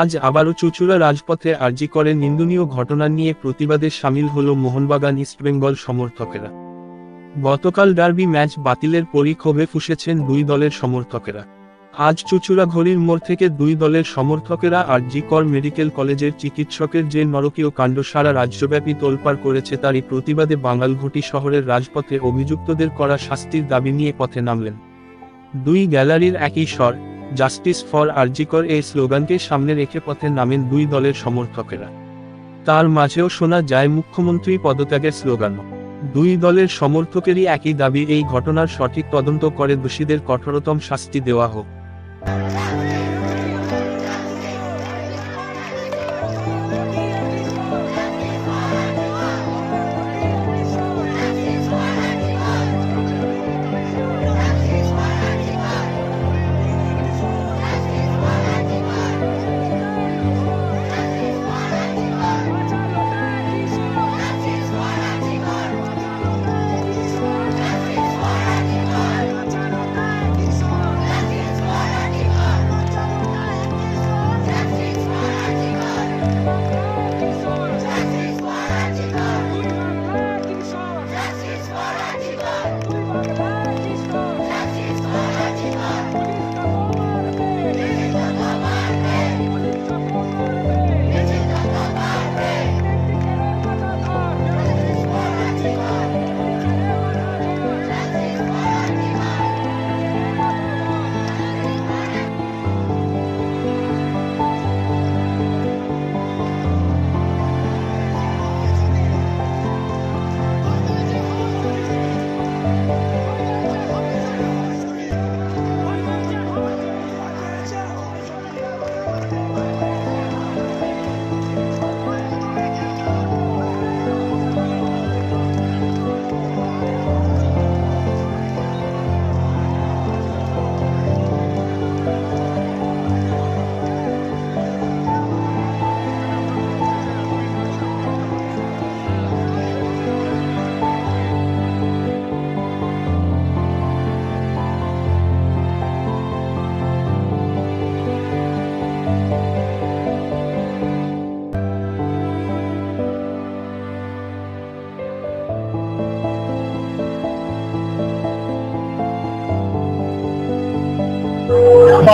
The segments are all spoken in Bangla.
আজ আবারও চুচুড়া রাজপথে আর্জি করে নিন্দনীয় ঘটনা নিয়ে প্রতিবাদে সামিল হল মোহনবাগান ইস্টবেঙ্গল সমর্থকেরা। গতকাল ডার্বি ম্যাচ বাতিলের পরিক্ষোভে ফুসেছেন দুই দলের সমর্থকেরা। আজ চুচুড়া ঘড়ির মোড় থেকে দুই দলের সমর্থকেরা আরজি কর মেডিকেল কলেজের চিকিৎসকের যে নরকীয় কাণ্ড সারা রাজ্যব্যাপী তোলপাড় করেছে তারই প্রতিবাদে বাঙালঘুটি শহরের রাজপথে অভিযুক্তদের করা শাস্তির দাবি নিয়ে পথে নামলেন। দুই গ্যালারির একই স্বর জাস্টিস ফর আরজিকর এই স্লোগানকে সামনে রেখে পথে নামেন দুই দলের সমর্থকেরা। তার মাঝেও শোনা যায় মুখ্যমন্ত্রী পদত্যাগের স্লোগান, দুই দলের সমর্থকেরই একই দাবি, এই ঘটনার সঠিক তদন্ত করে দোষীদের কঠোরতম শাস্তি দেওয়া হোক।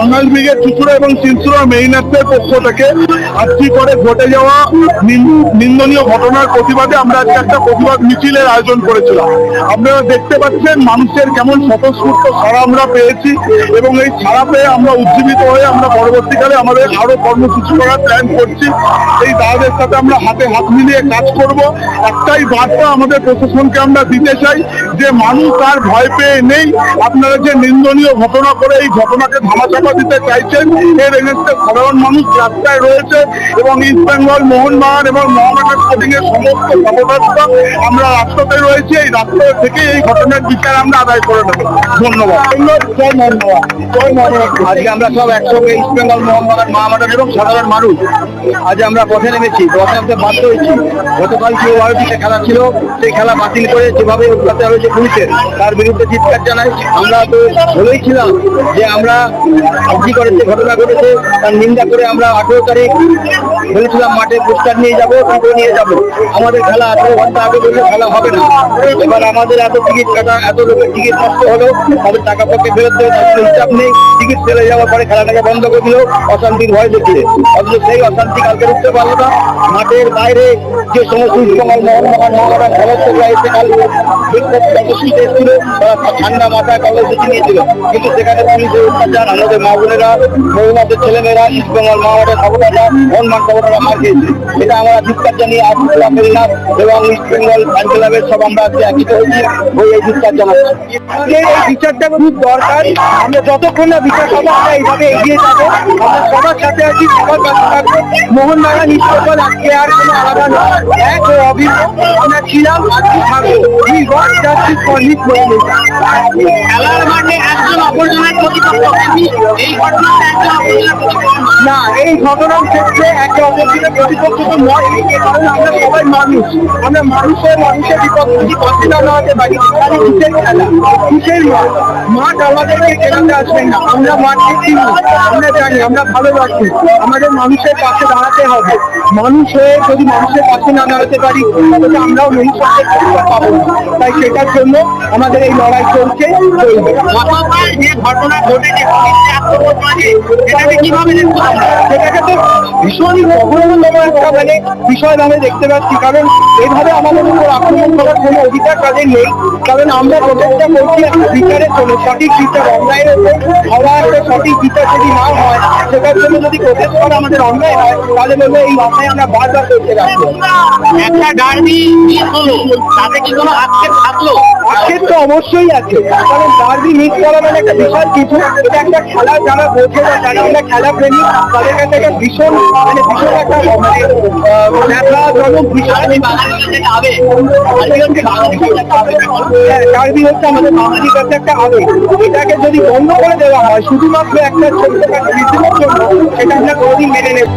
বাঙাল ব্রিগেড চুচুড়া এবং চিনচুড়া মেইনার্সের পক্ষ থেকে আজকে করে ঘটে যাওয়া নিন্দনীয় ঘটনার প্রতিবাদে আমরা আজকে একটা প্রতিবাদ মিছিলের আয়োজন করেছিলাম। আপনারা দেখতে পাচ্ছেন মানুষের কেমন স্বতঃস্ফূর্ত সারা আমরা পেয়েছি এবং এই সারা পেয়ে আমরা উজ্জীবিত হয়ে আমরা পরবর্তীকালে আমাদের আরও কর্মসূচি করার প্ল্যান করছি। এই দাদাদের সাথে আমরা হাতে হাত মিলিয়ে কাজ করব। একটাই বার্তা আমাদের প্রশাসনকে আমরা দিতে চাই যে মানুষ আর ভয় পেয়ে নেই, আপনারা যে নিন্দনীয় ঘটনা করে এই ঘটনাকে ধামাচাপা দিতে চাইছেন, এর এগেনস্টে সাধারণ মানুষ রাস্তায় রয়েছে এবং ইস্ট বেঙ্গল মোহনবাগান এবং মোহামেডান স্পোর্টিং এর সমস্ত সাপোর্টার্সরা আমরা রাস্তাতে রয়েছি। এই রাস্তা থেকে এই ঘটনার বিচার আমরা আদায় করে নেব। ধন্যবাদ। মোহনবাগান মোহনবাগান আজকে আমরা সব একসঙ্গে ইস্ট বেঙ্গল মোহাম্মদান মহামাদান এবং সাধারণ মানুষ। আজ আমরা পথে নেমেছি, পথে নামতে বাধ্য হয়েছি। গতকাল যে ওয়ার্ল্ডে খেলা ছিল, সেই খেলা বাতিল করে যেভাবে অত্যাচার হয়েছে পুলিশের তার বিরুদ্ধে চিৎকার জানাই আমরা তো বলেই ছিলাম যে আমরা আর্জি করে যে ঘটনা ঘটেছে, তার নিন্দা করে আমরা আঠেরো তারিখ বলেছিলাম মাঠে পোস্টার নিয়ে যাব টিপো নিয়ে যাব। আমাদের খেলা আঠেরো ঘণ্টা আগে বললে খেলা হবে না। এবার আমাদের এত টিকিট কাটা, এত লোকের টিকিট নষ্ট হলো, তাদের টাকা পক্ষে ফেরত তার কোনো হিসাব নেই। টিকিট ফেলে যাওয়ার পরে খেলাটাকে বন্ধ করে দিল, অশান্তির ভয় দেখিয়ে। অথচ সেই অশান্তি কালকে উঠতে পারল না। মাঠের বাইরে যে সমস্ত উৎসবল মোহনবাগান মহারাজ সমস্তগুলো এসে কাল ঠান্ডা মাথায় কর্মসূচি নিয়েছিল। কিন্তু সেখানে পুলিশের অত্যাচার আমাদের মা বোনেরা মহিলাদের ছেলেমেয়েরা ইস্ট বেঙ্গল মহারাজের সাপোর্টাররা হনুমান সাপোর্টাররা মার খেয়েছে। এটা আমরা চিৎকার জানিয়ে আবদুল্লাহ মেরিনাথ এবং ইস্ট বেঙ্গল ফ্যান ক্লাবের সব আমরা আজকে একত্রিত হয়েছি, ওই এই চিৎকার জানাচ্ছি। এই বিচারটা খুব দরকার। আমরা যতক্ষণ না বিচার পাবো, আমরা এইভাবে এগিয়ে যাব। আমরা সবার সাথে আছি, সবার কাছে থাকব। মোহনবাগান ইস্ট বেঙ্গল আজকে আর কোনো আলাদা নয়। এক অভিন্ন আমরা ছিলাম, আজকে থাকব। খেলার মাঠে একজন অপরজনের প্রতিপক্ষ এই না, এই ঘটনার ক্ষেত্রে একটা অপরজনের প্রতিপক্ষ তো নয় কারণ আমরা সবাই মানুষ। আমরা মানুষের মানুষের বিপক্ষে না মাঠ? আমাদেরকে আসবে না। আমরা মাঠকে আমরা জানি, আমরা ভালোবাসি। আমাদের মানুষের পাশে দাঁড়াতে হবে। মানুষ হয়ে যদি মানুষের পাশে না দাঁড়াতে পারি, তাহলে আমরাও পরিচয় পাবো তাই সেটার জন্য আমাদের এই লড়াই চলছে সেটাকে তো ভীষণই একটা মানে বিষয় দেখতে পাচ্ছি কারণ এইভাবে আমাদের উপর আক্রমণ করার কোনো অধিকার তাদের নেই। কারণ আমরা প্রচেষ্টা করছি একটা বিচারের জন্য সঠিক বিচার অন্যায়ের উপর হওয়া একটা সঠিক বিচার যদি না হয় সেটার জন্য যদি প্রচেষ্টা করা আমাদের অন্যায় হয় তাহলে বলব এই অন্যায় আমরা বারবার করতে রাখব। একটা ডার্বি মিস হলো তাতে কি কোনো আক্ষেপ থাকল? আক্ষেপ তো অবশ্যই আছে। কারণ ডার্বি মিস করা মানে একটা বিশাল কিছু। এটা একটা খেলা যারা বোঝে যারা আমরা খেলা প্রেমী তাদের কাছে একটা ভীষণ মানে ভীষণ একটা মানে ডার্বি হ্যাঁ, হচ্ছে আমাদের কাছে একটা আবেগ। এটাকে যদি বন্ধ করে দেওয়া হয় শুধুমাত্র একটা ছোট্ট একটা জন্য সেটা আমরা কোনোদিন মেনে নেব